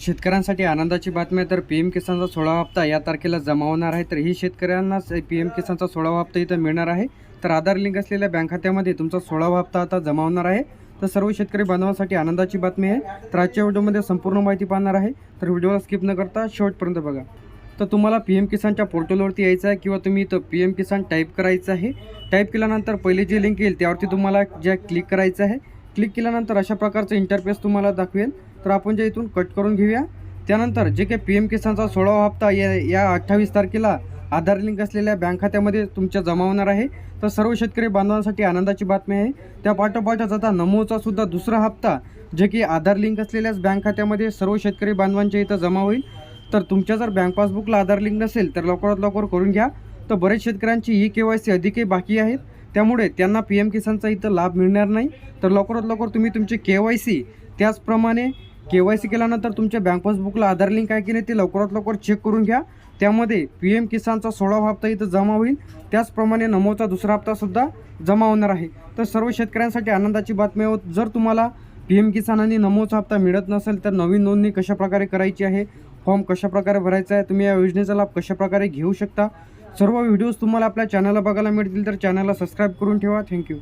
शेतकऱ्यांसाठी आनंदाची बातमी आहे. तर पी एम किसानचा सोळावा हप्ता या तारखेला जमा होणार आहे. तर ही शेतकऱ्यांनाच पी एम किसानचा सोळावा हप्ता इथं मिळणार आहे. तर आधार लिंक असलेल्या बँक खात्यामध्ये तुमचा सोळावा हप्ता आता जमा होणार आहे. तर सर्व शेतकरी बांधवांसाठी आनंदाची बातमी आहे. तर आजच्या व्हिडिओमध्ये संपूर्ण माहिती पाहणार आहे. तर व्हिडिओला स्किप न करता शेवटपर्यंत बघा. तर तुम्हाला पी एम किसानच्या पोर्टलवरती यायचं आहे किंवा तुम्ही इथं पी एम किसान टाईप करायचं आहे. टाईप केल्यानंतर पहिले जे लिंक येईल त्यावरती तुम्हाला ज्या क्लिक करायचं आहे. क्लिक केल्यानंतर अशा प्रकारचं इंटरफेस तुम्हाला दाखवेल. तर आपण जे इथून कट करून घेऊया. त्यानंतर जे काही पी एम किसानचा सोळावा हप्ता या या अठ्ठावीस तारखेला आधार लिंक असलेल्या बँक खात्यामध्ये तुमच्या जमा होणार आहे. तर सर्व शेतकरी बांधवांसाठी आनंदाची बातमी आहे. त्या पाठोपाठच आता नमोचा सुद्धा दुसरा हप्ता जे की आधार लिंक असलेल्याच बँक खात्यामध्ये सर्व शेतकरी बांधवांच्या इथं जमा होईल. तर तुमच्या जर बँक पासबुकला आधार लिंक नसेल तर लवकरात लवकर करून घ्या. तर बरेच शेतकऱ्यांची ई के वाय सी अधिकही बाकी आहेत. त्यामुळे त्यांना पी एम किसानचा इथं लाभ मिळणार नाही. तर लवकरात लवकर तुम्ही तुमची के वाय सी त्याचप्रमाणे के वाय सी केल्यानंतर तुमच्या बँक पासबुकला आधार लिंक आहे की नाही ते लवकरात लवकर चेक करून घ्या. त्यामध्ये पी एम किसानचा सोळावा हप्ता इथं जमा होईल. त्याचप्रमाणे नमोचा दुसरा हप्तासुद्धा जमा होणार आहे. तर सर्व शेतकऱ्यांसाठी आनंदाची बातमी होत जर तुम्हाला पी एम किसान आणि नमोचा हप्ता मिळत नसेल तर नवीन नोंदणी कशाप्रकारे करायची आहे? फॉर्म कशाप्रकारे भरायचा आहे? तुम्ही या योजनेचा लाभ कशाप्रकारे घेऊ शकता? सर्व व्हिडिओज तुम्हाला आपल्या चॅनलला बघायला मिळतील तर चॅनलला सबस्क्राईब करून ठेवा. थँक्यू